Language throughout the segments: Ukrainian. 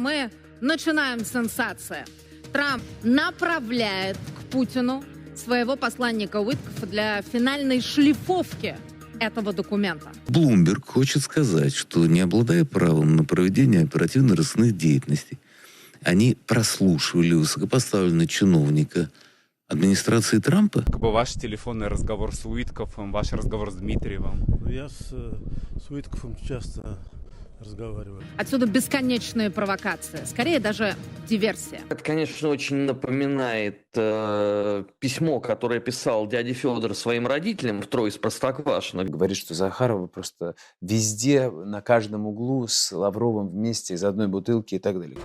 мы начинаем сенсация. Трамп направляет к Путину своего посланника Уиткофа для финальной шлифовки этого документа. Блумберг хочет сказать, что не обладая правом на проведение оперативно-розыскных деятельностей, они прослушивали высокопоставленного чиновника администрации Трампа. Как бы ваш телефонный разговор с Уиткофом, ваш разговор с Дмитриевым. Ну, Я с, э, с Уиткофом часто разговариваю. Отсюда бесконечные провокации, скорее даже диверсия. Это, конечно, очень напоминает э, письмо, которое писал дядя Федор своим родителям в Трое из Простоквашино. говорит, что Захарова просто везде, на каждом углу с Лавровым вместе из одной бутылки и так далее.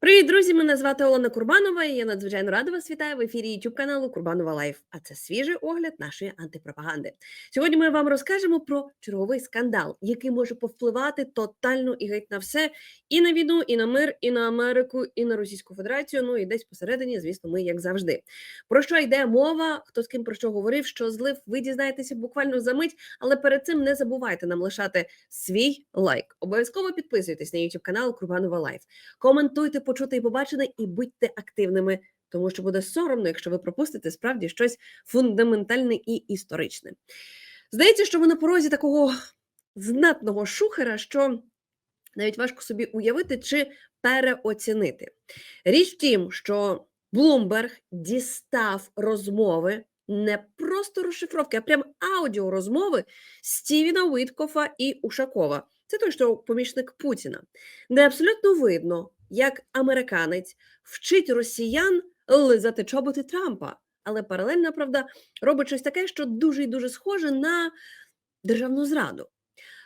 Привіт, друзі! Мене звати Олена Курбанова, і я надзвичайно рада вас вітаю в ефірі youtube каналу Курбанова Лайф. А це свіжий огляд нашої антипропаганди. Сьогодні ми вам розкажемо про черговий скандал, який може повпливати тотально і геть на все, і на війну, і на мир, і на Америку, і на Російську Федерацію. Ну і десь посередині, звісно, ми як завжди. Про що йде мова? Хто з ким про що говорив? Що злив? Ви дізнаєтеся буквально за мить, але перед цим не забувайте нам лишати свій лайк. Обов'язково підписуйтесь на youtube канал Курбанова Лайф. Коментуйте, почути і побачене, і будьте активними, тому що буде соромно, якщо ви пропустите справді щось фундаментальне і історичне. Здається, що ми на порозі такого знатного шухера, що навіть важко собі уявити чи переоцінити. Річ в тім, що Блумберг дістав розмови. Не просто розшифровки, а прям аудіорозмови Стівена Уіткофа і Ушакова. Це той, що помічник Путіна, де абсолютно видно, як американець вчить росіян лизати чоботи Трампа, але паралельно, правда, робить щось таке, що дуже і дуже схоже на державну зраду.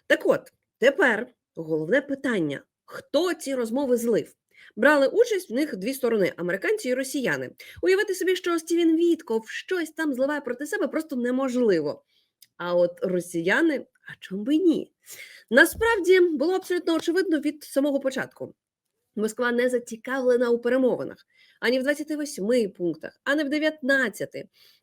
Так от, тепер головне питання: хто ці розмови злив? Брали участь в них дві сторони американці і росіяни. Уявити собі, що Стівен Вітков щось там зливає проти себе, просто неможливо. А от росіяни, а чому би ні? Насправді було абсолютно очевидно від самого початку. Москва не зацікавлена у перемовинах ані в 28 пунктах, ані в 19.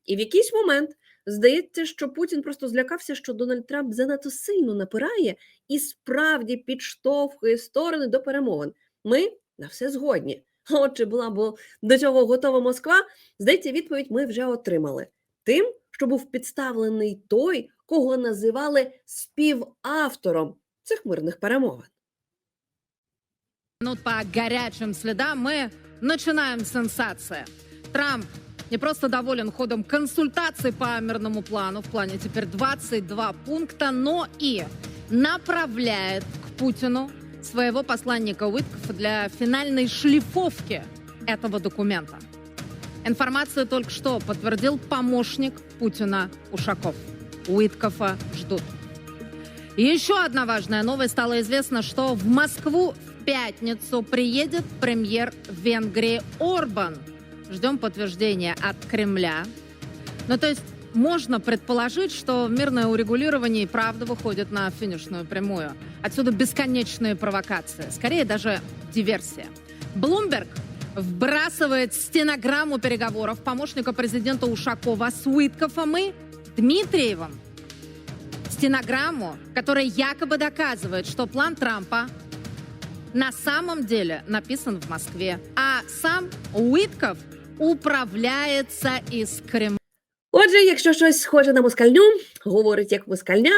І в якийсь момент здається, що Путін просто злякався, що Дональд Трамп занадто сильно напирає і справді підштовхує сторони до перемовин. Ми на все згодні. От чи була б до цього готова Москва? Здається, відповідь ми вже отримали. Тим, що був підставлений той, кого називали співавтором цих мирних перемовин. Минут по горячим следам мы начинаем сенсация. Трамп не просто доволен ходом консультаций по мирному плану, в плане теперь 22 пункта, но и направляет к Путину своего посланника Уиткофа для финальной шлифовки этого документа. Информацию только что подтвердил помощник Путина Ушаков. Уиткофа ждут. И еще одна важная новость. Стало известно, что в Москву пятницу приедет премьер Венгрии Орбан. Ждем подтверждения от Кремля. Ну, то есть можно предположить, что мирное урегулирование и правда выходит на финишную прямую. Отсюда бесконечные провокации, скорее даже диверсия. Блумберг вбрасывает стенограмму переговоров помощника президента Ушакова с Уиткофом и Дмитриевым стенограмму, которая якобы доказывает, что план Трампа на самом деле написан в Москве, а сам Уитков управляется из Кремля. Отже, якщо щось схоже на москальню, говорить як москальня,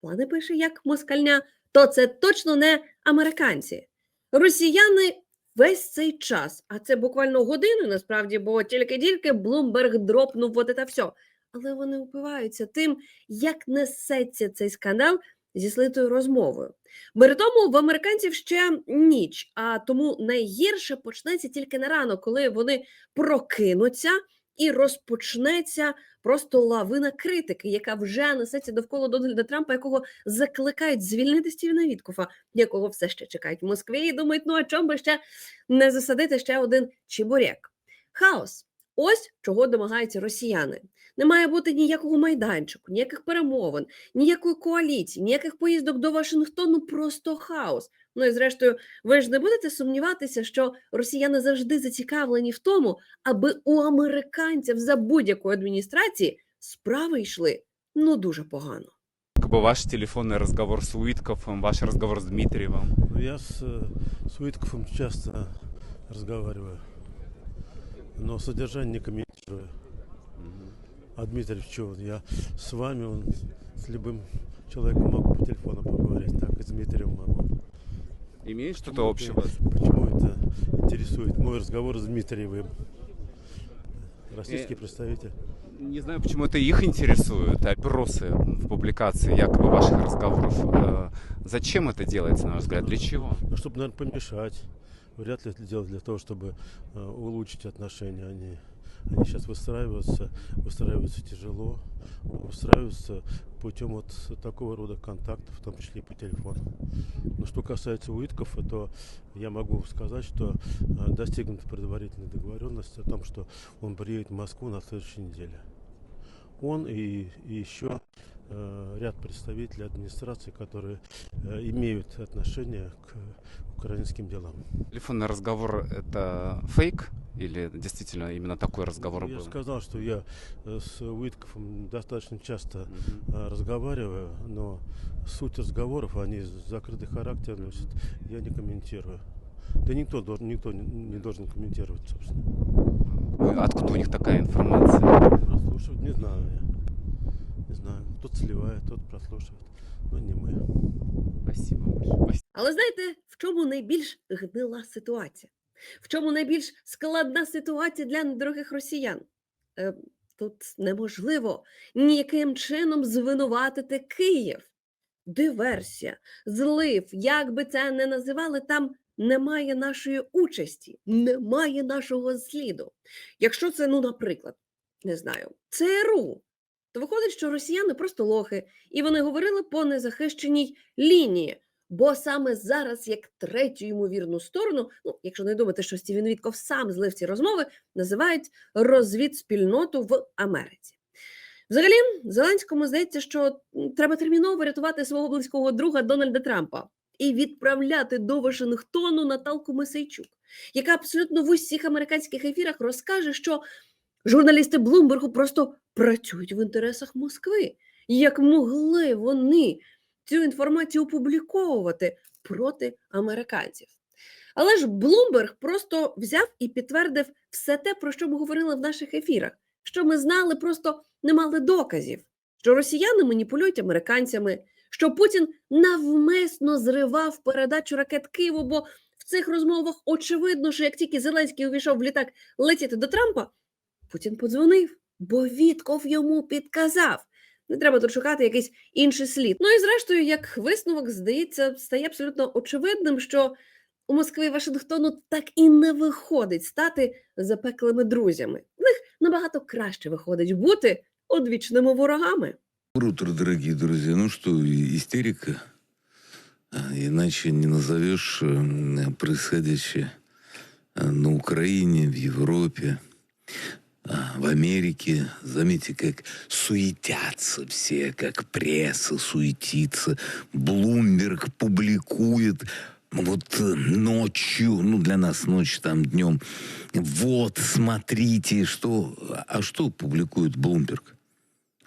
плани пише як москальня, то це точно не американці. Росіяни весь цей час, а це буквально години, насправді, бо тільки-тільки Блумберг дропнув от це все. Але вони впиваються тим, як несеться цей скандал зі слитою розмовою. При тому в американців ще ніч, а тому найгірше почнеться тільки на ранок, коли вони прокинуться і розпочнеться просто лавина критики, яка вже несеться довкола Дональда Трампа, якого закликають звільнити Стівена Віткофа, якого все ще чекають в Москві, і думають, ну а чому би ще не засадити ще один чебурек? Хаос. Ось чого домагаються росіяни Не має бути ніякого майданчику, ніяких перемовин, ніякої коаліції, ніяких поїздок до Вашингтону, просто хаос. Ну і зрештою, ви ж не будете сумніватися, що росіяни завжди зацікавлені в тому, аби у американців за будь-якої адміністрації справи йшли ну дуже погано. Как бы ваш телефонный разговор с Уитковым, ваш разговор с Дмитриевым? Ну, я с, э, с Уитковым часто разговариваю, но содержание не комментирую. А Дмитриев, что, я с вами, он, с любым человеком могу по телефону поговорить, так и с Дмитриевым могу. Имеет что-то общего? это- Почему это интересует мой разговор с Дмитриевым? Российский Э, представитель. Не знаю, почему это их интересует, опросы в публикации якобы ваших разговоров. Э, Зачем это делается, на ваш взгляд? Для чего? Ну, чтобы, наверное, помешать. Вряд ли это делать для того, чтобы э, улучшить отношения. Они, они сейчас выстраиваются, выстраиваются тяжело, выстраиваются путем вот такого рода контактов, в том числе и по телефону. Но что касается Уитков, то я могу сказать, что э, достигнута предварительная договоренность о том, что он приедет в Москву на следующей неделе. Он и, и еще ряд представителей администрации, которые э, имеют отношение к украинским делам. Телефонный разговор это фейк или действительно именно такой разговор Я был? сказал, что я э, с Уитковым достаточно часто э, разговариваю, но суть разговоров, они закрытый характер носят, я не комментирую. Да никто, должен, никто не, должен комментировать, собственно. Откуда у них такая информация? Прослушивать не знаю я. Не знаю. Кто-то сливает, тот прослушивает. Но не мы. Спасибо большое. Але знаєте, в чому найбільш гнила ситуація? В чому найбільш складна ситуація для недорогих росіян? Е, тут неможливо ніяким чином звинуватити Київ. Диверсія, злив, як би це не називали, там немає нашої участі, немає нашого сліду. Якщо це, ну, наприклад, не знаю, ЦРУ, то виходить, що росіяни просто лохи, і вони говорили по незахищеній лінії. Бо саме зараз, як третю ймовірну сторону, ну якщо не думати, що Стівен Вітков сам злив ці розмови, називають розвідспільноту в Америці. Взагалі, Зеленському здається, що треба терміново рятувати свого близького друга Дональда Трампа і відправляти до Вашингтону Наталку Мисейчук, яка абсолютно в усіх американських ефірах розкаже, що журналісти Блумбергу просто працюють в інтересах Москви. Як могли вони цю інформацію опубліковувати проти американців. Але ж Блумберг просто взяв і підтвердив все те, про що ми говорили в наших ефірах, що ми знали, просто не мали доказів, що росіяни маніпулюють американцями, що Путін навмисно зривав передачу ракет Києву, бо в цих розмовах очевидно, що як тільки Зеленський увійшов в літак летіти до Трампа, Путін подзвонив, бо Вітков йому підказав. Не треба тут шукати якийсь інший слід. Ну і зрештою, як висновок, здається, стає абсолютно очевидним, що у Москви і Вашингтону так і не виходить стати запеклими друзями. В них набагато краще виходить бути одвічними ворогами. Утро, дорогие друзья. Ну что, истерика? А, Иначе не назовешь м, происходящее на Украине, в Европе, а, в Америке. Заметьте, как суетятся все, как пресса суетится. Блумберг публикует вот э, ночью, ну для нас ночь там днем. Вот, смотрите, что... А что публикует Блумберг?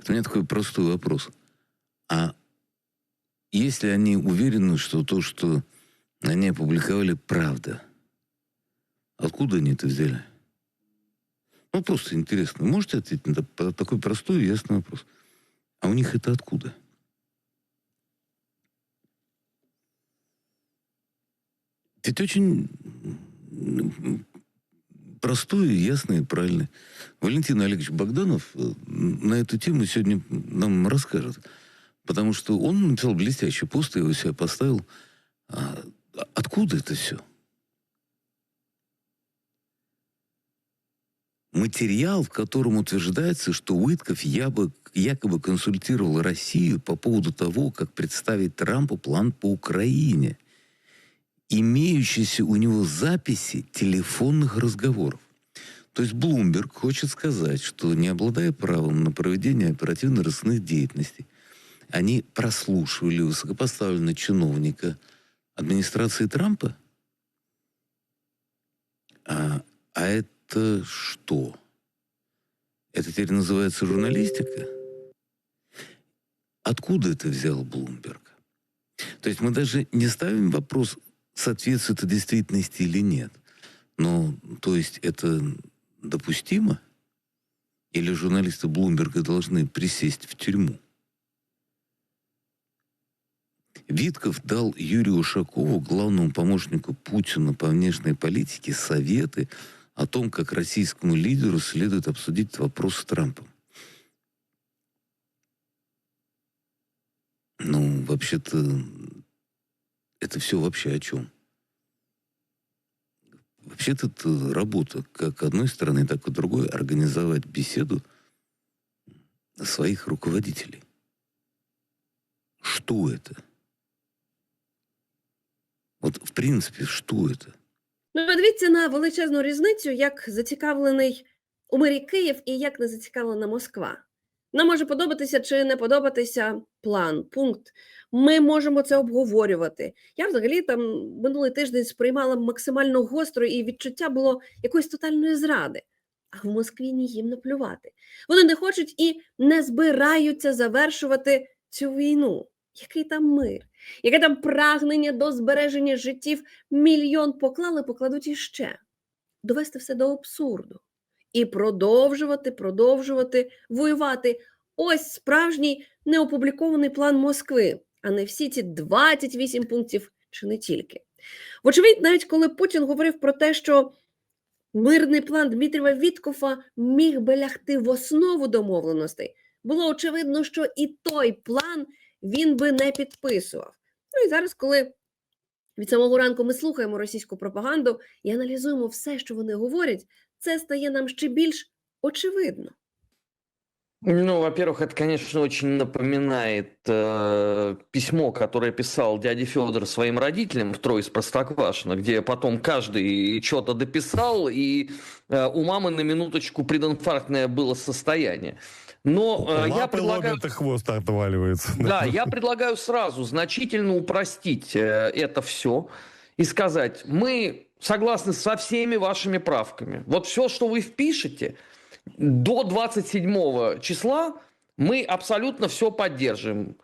У меня такой простой вопрос. А если они уверены, что то, что они опубликовали, правда, откуда они это взяли? Ну, просто интересно. Можете ответить на та- такой простой и ясный вопрос? А у них это откуда? Ведь очень простой, ясный и правильный. Валентин Олегович Богданов э, на эту тему сегодня нам расскажет. Потому что он написал блестящий пост, я его себя поставил. А откуда это все? Материал, в котором утверждается, что Уитков якобы, якобы консультировал Россию по поводу того, как представить Трампу план по Украине. Имеющиеся у него записи телефонных разговоров. То есть Блумберг хочет сказать, что не обладая правом на проведение оперативно-розыскных деятельностей, они прослушивали высокопоставленного чиновника администрации Трампа? А, а это что? Это теперь называется журналистика? откуда это взял Блумберг? То есть мы даже не ставим вопрос, соответствует это действительности или нет. Но, то есть, это допустимо? Или журналисты Блумберга должны присесть в тюрьму? Витков дал Юрию Ушакову, главному помощнику Путина по внешней политике, советы о том, как российскому лидеру следует обсудить вопрос с Трампом. Ну, вообще-то, это все вообще о чем? Вообще-то это работа как одной стороны, так и другой организовать беседу своих руководителей. Что это? Вот, в принципе, что это? Ну, подивіться на величезну різницю, як зацікавлений у мирі Київ і як не зацікавлена Москва. Нам може подобатися чи не подобатися план, пункт. Ми можемо це обговорювати. Я взагалі там минулий тиждень сприймала максимально гостро, і відчуття було якоїсь тотальної зради. А в Москві ні їм наплювати. Вони не хочуть і не збираються завершувати цю війну. Який там мир? Яке там прагнення до збереження життів мільйон поклали, покладуть іще. Довести все до абсурду. І продовжувати, продовжувати воювати. Ось справжній неопублікований план Москви, а не всі ці 28 пунктів чи не тільки. Вочевидь, навіть коли Путін говорив про те, що мирний план Дмитрієва Віткофа міг би лягти в основу домовленостей, було очевидно, що і той план він би не підписував. Ну і зараз, коли від самого ранку ми слухаємо російську пропаганду і аналізуємо все, що вони говорять, це стає нам ще більш очевидно. Ну, во-первых, это, конечно, очень напоминает э, письмо, которое писал дядя Федор своим родителям в Трое из Простоквашино, где потом каждый что-то дописал, и э, у мамы на минуточку прединфарктное было состояние. Но э, я Лапы предлагаю... ломят, и хвост отваливается. Да, я предлагаю сразу значительно упростить э, это все и сказать, мы согласны со всеми вашими правками. Вот все, что вы впишете, до 27 числа мы абсолютно все поддерживаем.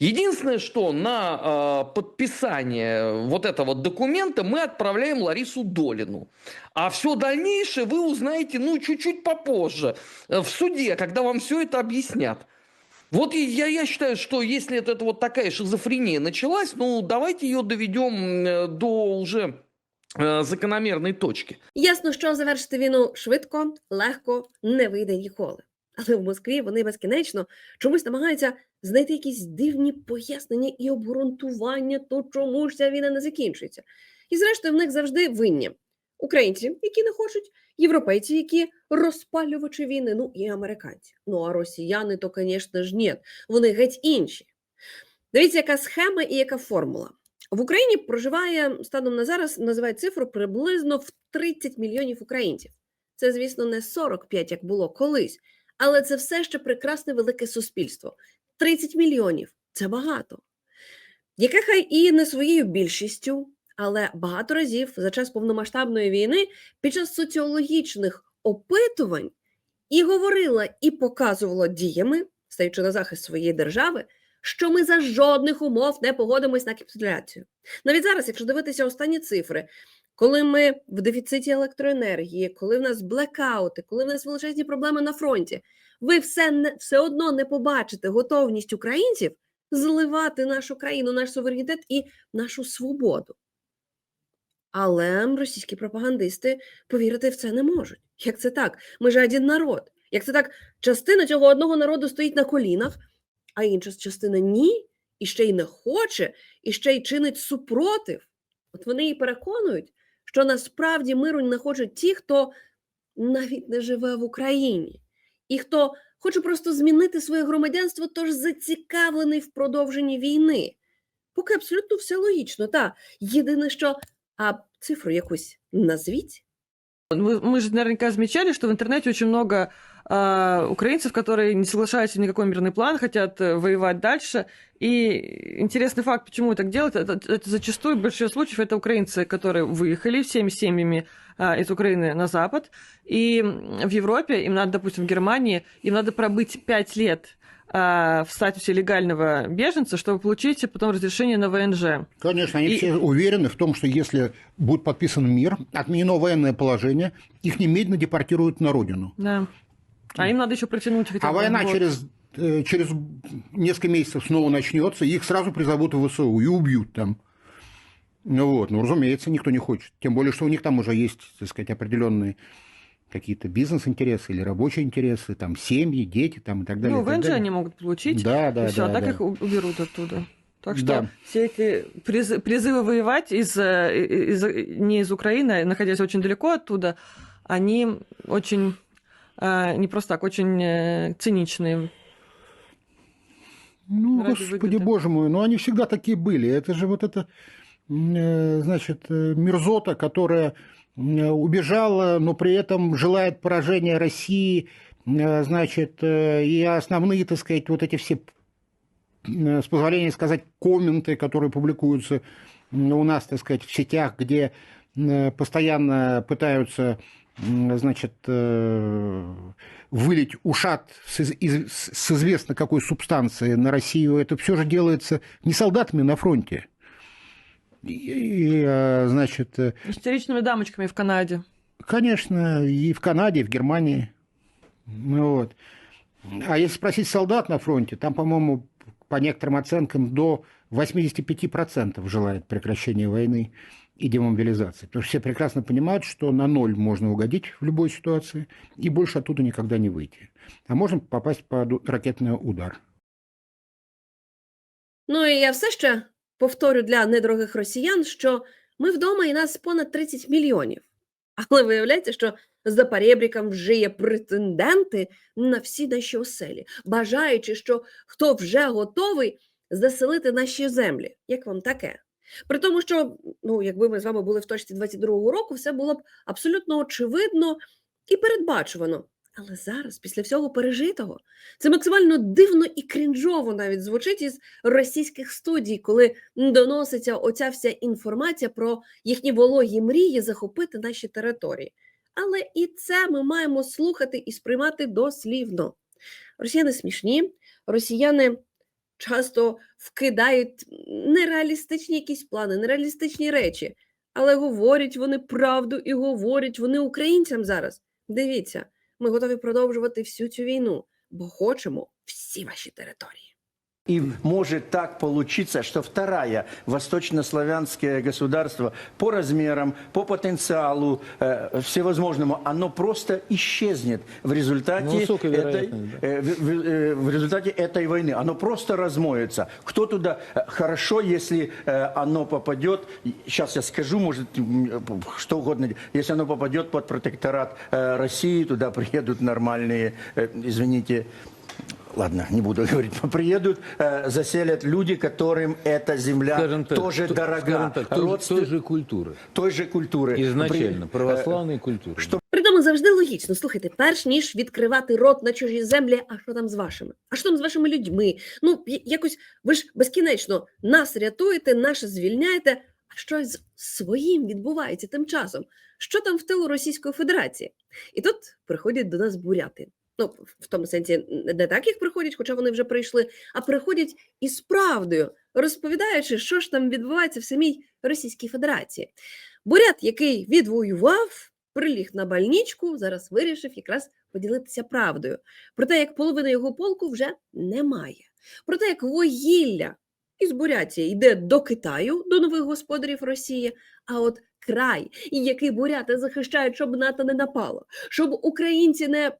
Единственное, что на э, подписание вот этого документа мы отправляем Ларису Долину. А все дальнейшее вы узнаете, ну, чуть-чуть попозже, э, в суде, когда вам все это объяснят. Вот и я, я считаю, что если это, это вот такая шизофрения началась, ну, давайте ее доведем э, до уже э, закономерной точки. Ясно, що завершити війну швидко, легко не вийде ніколи. Але в Москві вони безкінечно чомусь намагаються знайти якісь дивні пояснення і обґрунтування, то чому ж ця війна не закінчується. І зрештою, в них завжди винні українці, які не хочуть, європейці, які розпалювачі війни, ну і американці. Ну а росіяни, то, звісно ж, ні, вони геть інші. Дивіться, яка схема і яка формула. В Україні проживає станом на зараз називають цифру приблизно в 30 мільйонів українців. Це, звісно, не 45, як було колись, але це все ще прекрасне велике суспільство. 30 мільйонів це багато. Яке хай і не своєю більшістю, але багато разів за час повномасштабної війни під час соціологічних опитувань і говорила, і показувала діями, стаючи на захист своєї держави, що ми за жодних умов не погодимось на капітуляцію. Навіть зараз, якщо дивитися останні цифри, коли ми в дефіциті електроенергії, коли в нас блекаути, коли в нас величезні проблеми на фронті, ви все, не, все одно не побачите готовність українців зливати нашу країну, наш суверенітет і нашу свободу. Але російські пропагандисти повірити в це не можуть. Як це так? Ми ж один народ. Як це так, частина цього одного народу стоїть на колінах, а інша частина ні, і ще й не хоче, і ще й чинить супротив. От вони і переконують, що насправді миру не хочуть ті, хто навіть не живе в Україні, і хто хоче просто змінити своє громадянство, тож зацікавлений в продовженні війни. Поки абсолютно все логічно, та єдине, що а цифру якусь назвіть. Мы, мы же наверняка замечали, что в интернете очень много э, украинцев, которые не соглашаются ни на какой мирный план, хотят э, воевать дальше. И интересный факт, почему так делают, это, это зачастую в большинстве случаев это украинцы, которые выехали всеми семьями э, из Украины на Запад. И в Европе им надо, допустим, в Германии, им надо пробыть пять лет а, в статусе легального беженца, чтобы получить потом разрешение на ВНЖ. Конечно, они И- все уверены в том, что если будет подписан мир, отменено военное положение, их немедленно депортируют на родину. Да. А им надо еще протянуть хотя А бы война год. через, э, через несколько месяцев снова начнется, их сразу призовут в ВСУ и убьют там. Ну вот, ну, разумеется, никто не хочет. Тем более, что у них там уже есть, так сказать, определенные какие-то бизнес-интересы или рабочие интересы, там семьи, дети там и так далее. Ну, ВНЖ они могут получить. Да, да, и все, да, а так да. их уберут оттуда. Так что Да. все эти приз- призывы воевать из, э, из- не из Украины, а находясь очень далеко оттуда, они очень э, не просто так, очень э, циничные. Ну, ради господи, выгоды. боже мой, ну они всегда такие были. Это же вот это, э, значит, э, мерзота, которая убежала, но при этом желает поражения России, значит, и основные, так сказать, вот эти все, с позволения сказать, комменты, которые публикуются у нас, так сказать, в сетях, где постоянно пытаются, значит, э, вылить ушат с, из- из- с известно какой субстанции на Россию, это все же делается не солдатами на фронте. И, э, значит, э, Истеричными дамочками в Канаде. конечно, и в Канаде, и в Германии. Ну Вот. А если спросить солдат на фронте, там, по-моему, по некоторым оценкам, до 85% желает прекращения войны и демобилизации. Потому что все прекрасно понимают, что на ноль можно угодить в любой ситуации, и больше оттуда никогда не выйти. А можно попасть под ракетный удар. Ну і я все ще повторю для недорогих росіян, що ми вдома і нас понад 30 мільйонів. Але виявляється, що за перебріком вже є претенденти на всі наші оселі, бажаючи, що хто вже готовий заселити наші землі. Як вам таке? При тому, що ну, якби ми з вами були в точці 22-го року, все було б абсолютно очевидно і передбачувано. Але зараз, після всього пережитого, це максимально дивно і крінжово навіть звучить із російських студій, коли доноситься оця вся інформація про їхні вологі мрії захопити наші території. Але і це ми маємо слухати і сприймати дослівно. Росіяни смішні, росіяни часто вкидають нереалістичні якісь плани, нереалістичні речі, але говорять вони правду і говорять вони українцям зараз. Дивіться, ми готові продовжувати всю цю війну, бо хочемо всі ваші території. И может так получиться, что вторая восточнославянское государство по размерам, по потенциалу э, всевозможному, оно просто исчезнет в результате, Ну, этой, э, в, э, в результате этой войны. Оно просто размоется. Кто туда... э, Хорошо, если э, оно попадет, сейчас я скажу, может, э, что угодно, если оно попадет под протекторат э, России, туда приедут нормальные, э, извините, Ладно, не буду говорить. Приедут, э, заселят люди, которым эта земля Скажем так, тоже то- дорога. скажем так, той, Родствен- той же культуры. той же культуры. Изначально, При- э, православной культуры. Что Притому завжди логічно, слухайте, перш ніж відкривати рот на чужі землі, а що там з вашими? А що там з вашими людьми? Ну, я- якось ви ж безкінечно нас рятуєте, наше звільняєте. А що з своїм відбувається тим часом? Що там в тилу Російської Федерації? І тут приходять до нас буряти. Ну, в тому сенсі, не так їх приходять, хоча вони вже прийшли, а приходять із правдою, розповідаючи, що ж там відбувається в самій Російській Федерації. Бурят, який відвоював, приліг на больничку, зараз вирішив якраз поділитися правдою. Про те, як половина його полку вже немає. Про те, як вугілля із Бурятії йде до Китаю, до нових господарів Росії, а от край, який буряти захищають, щоб НАТО не напало, щоб українці не.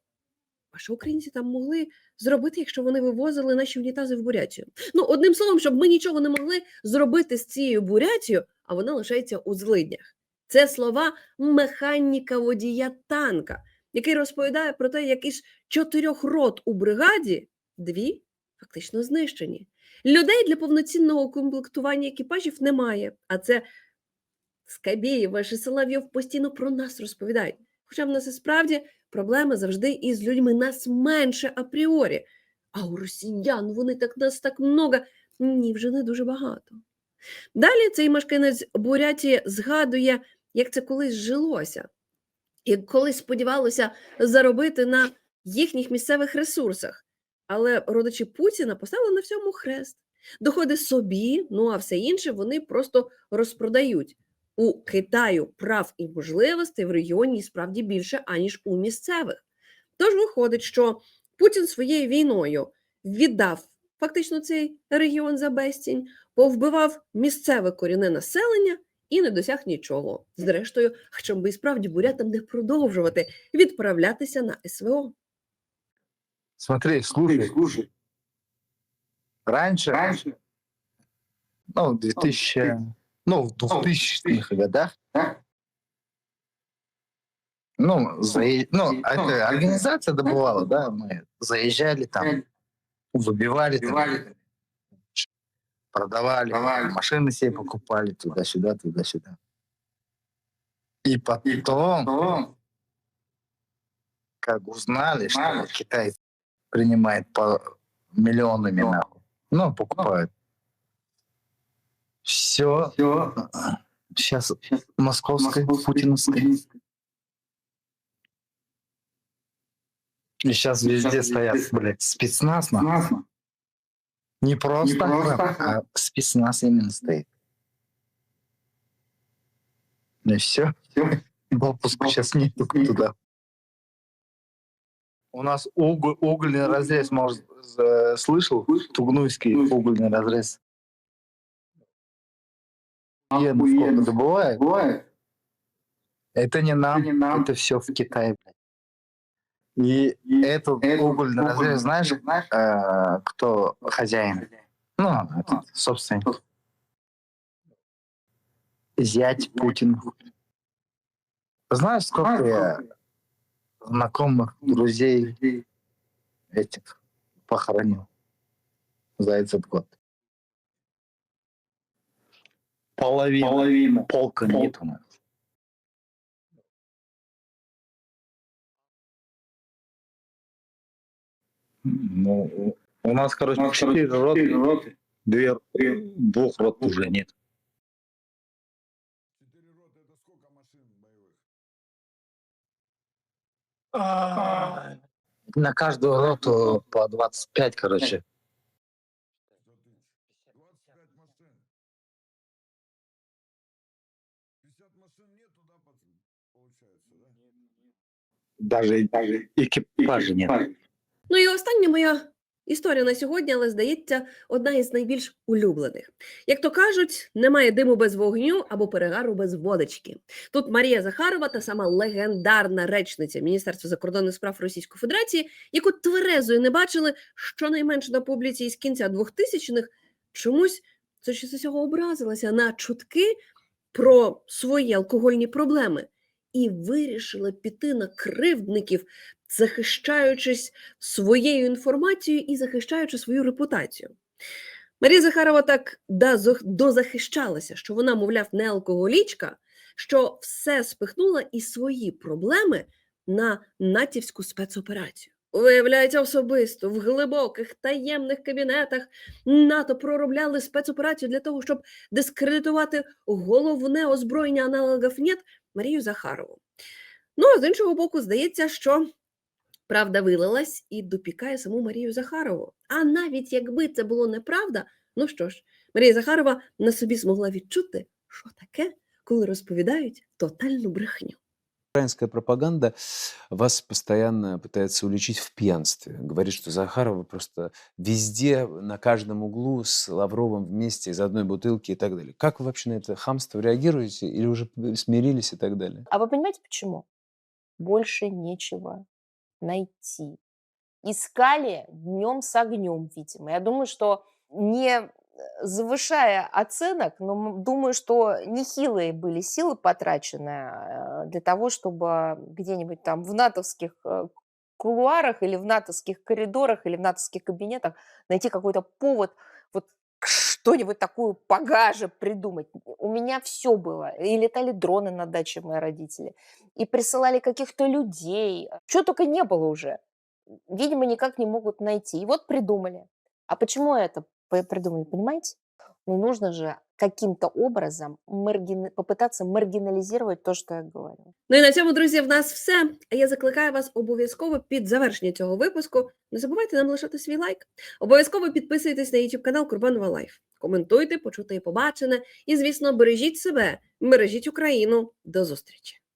А що українці там могли зробити, якщо вони вивозили наші унітази в Бурятію? Ну, одним словом, щоб ми нічого не могли зробити з цією Бурятією, а вона лишається у злиднях. Це слова механіка водія танка, який розповідає про те, як із чотирьох рот у бригаді дві фактично знищені. Людей для повноцінного укомплектування екіпажів немає. А це Скабєєва Соловйов постійно про нас розповідають. Хоча в нас і справді проблеми завжди із людьми нас менше апріорі. А у росіян вони так нас так много. Ні, вже не дуже багато. Далі цей мешканець Бурятії згадує, як це колись жилося, і колись сподівалося заробити на їхніх місцевих ресурсах. Але родичі Путіна поставили на всьому хрест. Доходи собі, ну а все інше вони просто розпродають. У Китаю прав і можливостей в регіоні справді більше, аніж у місцевих. Тож виходить, що Путін своєю війною віддав фактично цей регіон за безцінь, повбивав місцеве корінне населення і не досяг нічого. Зрештою, а чому би і справді бурятам не продовжувати відправлятися на СВО? Смотри, слушай, слушай. Раньше, раньше, ну, 2000, ну, в 2000-х годах, ну, заe- ну, это организация добывала, да, мы заезжали там, выбивали, там, продавали, машины себе покупали туда-сюда, туда-сюда. И потом, как узнали, что Китай принимает по миллионами нахуй, ну, покупают все, все сейчас, сейчас московской, московской путинской. путинской. И сейчас везде стоят, везде. блядь, спецназ. спецназ. Не просто, Не просто а, а спецназ именно стоит. Ну и все. все. Допуск сейчас нет только туда. У нас уг- угольный разрез, может, слышал? Тугнуйский угольный разрез. Охуенно сколько добывает. Это не нам, это все в Китае, блядь. И этот угольный разрез, знаешь, э, кто хозяин? Ну, этот, собственник. Зять Путин. Знаешь, сколько я знакомых, друзей этих похоронил за этот год? Половина. Половина. Полка Пол... нас. Ну, у нас, короче, четыре роты, роты. Две, двух рот уже нет. Четыре роты это сколько машин боевых? А, на каждую роту по 25, короче. Даже экипажа. Ну і остання моя історія на сьогодні, але здається, одна із найбільш улюблених. Як то кажуть, немає диму без вогню або перегару без водочки. Тут Марія Захарова, та сама легендарна речниця Міністерства закордонних справ Російської Федерації, яку тверезою не бачили щонайменше на публіці із кінця 2000-х, чомусь це щось з цього образилася на чутки про свої алкогольні проблеми і вирішила піти на кривдників, захищаючись своєю інформацією і захищаючи свою репутацію. Марія Захарова так дозахищалася, що вона, мовляв, не алкоголічка, що все спихнула і свої проблеми на натівську спецоперацію. Виявляється, особисто в глибоких таємних кабінетах НАТО проробляли спецоперацію для того, щоб дискредитувати головне озброєння аналогів НЕТ Марію Захарову. Ну, а з іншого боку, здається, що правда вилилась і допікає саму Марію Захарову. А навіть якби це було неправда, ну що ж, Марія Захарова на собі змогла відчути, що таке, коли розповідають тотальну брехню. Украинская пропаганда вас постоянно пытается уличить в пьянстве. Говорит, что Захарова просто везде, на каждом углу с Лавровым вместе из одной бутылки и так далее. Как вы вообще на это хамство реагируете? Или уже смирились и так далее? А вы понимаете, почему? Больше нечего найти. Искали днем с огнем, видимо. Я думаю, что не завышая оценок, но думаю, что нехилые были силы потрачены э, для того, чтобы где-нибудь там в натовских э, кулуарах или в натовских коридорах или в натовских кабинетах найти какой-то повод вот что-нибудь такую погаже придумать. У меня все было. И летали дроны на даче мои родители, и присылали каких-то людей. Чего только не было уже. Видимо, никак не могут найти. И вот придумали. А почему это придумали, понимаете? Ну, нужно же каким-то образом маргина- попытаться маргинализировать то, что я говорю. Ну і на цьому, друзі, в нас все. Я закликаю вас обов'язково під завершення цього випуску. Не забувайте нам лишати свій лайк. Обов'язково підписуйтесь на YouTube канал Курбанова Лайф. Коментуйте, почуйте і побачене. І, звісно, бережіть себе, бережіть Україну. До зустрічі!